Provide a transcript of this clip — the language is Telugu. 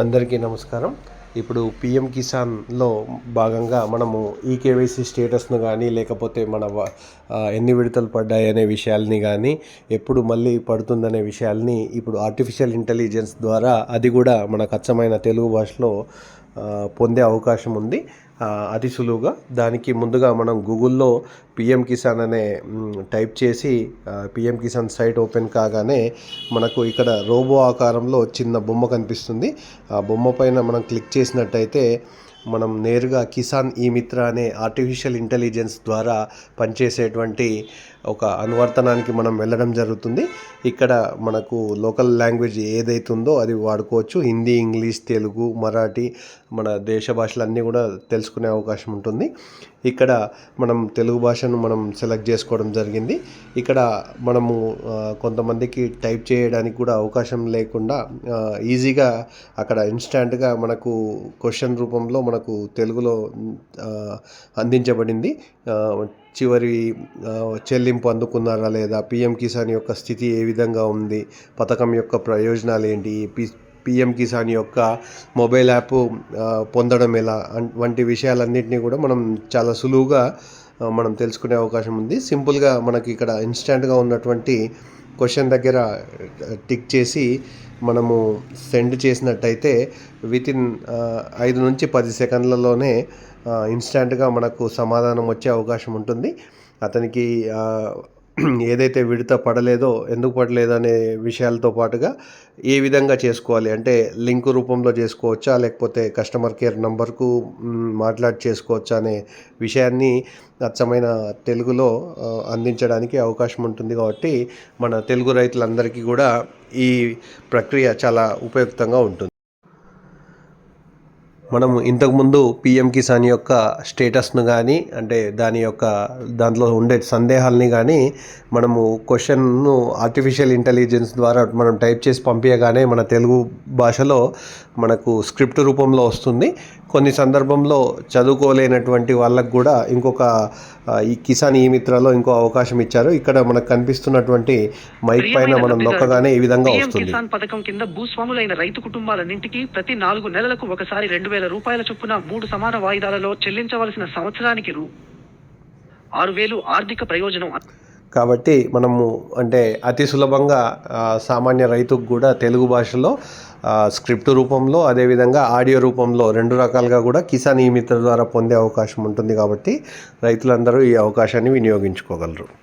అందరికీ నమస్కారం. ఇప్పుడు పిఎం కిసాన్లో భాగంగా మనము ఈ కేవైసీ స్టేటస్ను కానీ లేకపోతే మన ఎన్ని విడతలు పడ్డాయి అనే విషయాల్ని కానీ ఎప్పుడు మళ్ళీ పడుతుందనే విషయాల్ని ఇప్పుడు ఆర్టిఫిషియల్ ఇంటెలిజెన్స్ ద్వారా అది కూడా మనకు అచ్చమైన తెలుగు భాషలో పొందే అవకాశం ఉంది. అతి సులువుగా. దానికి ముందుగా మనం గూగుల్లో పిఎం కిసాన్ అనే టైప్ చేసి పిఎం కిసాన్ సైట్ ఓపెన్ కాగానే మనకు ఇక్కడ రోబో ఆకారంలో చిన్న బొమ్మ కనిపిస్తుంది. ఆ బొమ్మ పైన మనం క్లిక్ చేసినట్టయితే మనం నేరుగా కిసాన్ ఈ మిత్ర అనే ఆర్టిఫిషియల్ ఇంటెలిజెన్స్ ద్వారా పనిచేసేటువంటి ఒక అనువర్తనానికి మనం వెళ్ళడం జరుగుతుంది. ఇక్కడ మనకు లోకల్ లాంగ్వేజ్ ఏదైతుందో అది వాడుకోవచ్చు. హిందీ ఇంగ్లీష్ తెలుగు మరాఠీ మన దేశ భాషలన్నీ కూడా తెలుసుకునే అవకాశం ఉంటుంది. ఇక్కడ మనం తెలుగు భాషను మనం సెలెక్ట్ చేసుకోవడం జరిగింది. ఇక్కడ మనము కొంతమందికి టైప్ చేయడానికి కూడా అవకాశం లేకుండా ఈజీగా అక్కడ ఇన్స్టాంట్గా మనకు క్వశ్చన్ రూపంలో మనకు తెలుగులో అందించబడింది. చివరి చెల్లింపు అందుకున్నారా లేదా పిఎం కిసాన్ యొక్క స్థితి ఏ విధంగా ఉంది పథకం యొక్క ప్రయోజనాలు ఏంటి పి పిఎం కిసాన్ యొక్క మొబైల్ యాప్ పొందడం ఎలా వంటి విషయాలన్నింటినీ కూడా మనం చాలా సులువుగా మనం తెలుసుకునే అవకాశం ఉంది. సింపుల్గా మనకి ఇక్కడ ఇన్స్టాంట్గా ఉన్నటువంటి క్వశ్చన్ దగ్గర టిక్ చేసి మనము సెండ్ చేసినట్టయితే విత్ ఇన్ ఐదు నుంచి పది సెకండ్లలోనే ఇన్స్టాంట్గా మనకు సమాధానం వచ్చే అవకాశం ఉంటుంది. అతనికి ఏదైతే విడత పడలేదో ఎందుకు పడలేదనే అనే విషయాలతో పాటుగా ఏ విధంగా చేసుకోవాలి? అంటే లింక్ రూపంలో చేసుకోవచ్చా? లేకపోతే కస్టమర్ కేర్ నంబర్కు మాట్లాడి చేసుకోవచ్చా అనే విషయాన్ని అచ్చమైన తెలుగులో అందించడానికి అవకాశం ఉంటుంది కాబట్టి మన తెలుగు రైతులందరికీ కూడా ఈ ప్రక్రియ చాలా ఉపయుక్తంగా ఉంటుంది. మనము ఇంతకుముందు పిఎం కిసాన్ యొక్క స్టేటస్ను కానీ అంటే దాని యొక్క దాంట్లో ఉండే సందేహాల్ని కానీ మనము క్వశ్చన్ను ఆర్టిఫిషియల్ ఇంటెలిజెన్స్ ద్వారా మనం టైప్ చేసి పంపించగానే మన తెలుగు భాషలో మనకు స్క్రిప్ట్ రూపంలో వస్తుంది. కొన్ని సందర్భంలో చదువుకోలేనటువంటి వాళ్ళకు కూడా ఇంకొక ఈ కిసాన్ ఈ మిత్రలో ఇంకో అవకాశం ఇచ్చారు. ఇక్కడ మనకు కనిపిస్తున్నటువంటి మైక్ పైన మనం నొక్కగానే ఈ విధంగా వస్తుంది. కిసాన్ పథకం కింద భూస్వాములైన రైతు కుటుంబాలన్నింటికీ ప్రతి నాలుగు నెలలకు ఒకసారి రెండు వేల రూపాయల చొప్పున మూడు సమాన వాయిదాలలో చెల్లించవలసిన సంవత్సరానికి రూ. ఆరు వేలు ఆర్థిక ప్రయోజనం కాబట్టి మనము అంటే అతి సులభంగా సామాన్య రైతుకు కూడా తెలుగు భాషలో స్క్రిప్ట్ రూపంలో అదేవిధంగా ఆడియో రూపంలో రెండు రకాలుగా కూడా కిసాన్ ఈ మిత్ర ద్వారా పొందే అవకాశం ఉంటుంది కాబట్టి రైతులందరూ ఈ అవకాశాన్ని వినియోగించుకోగలరు.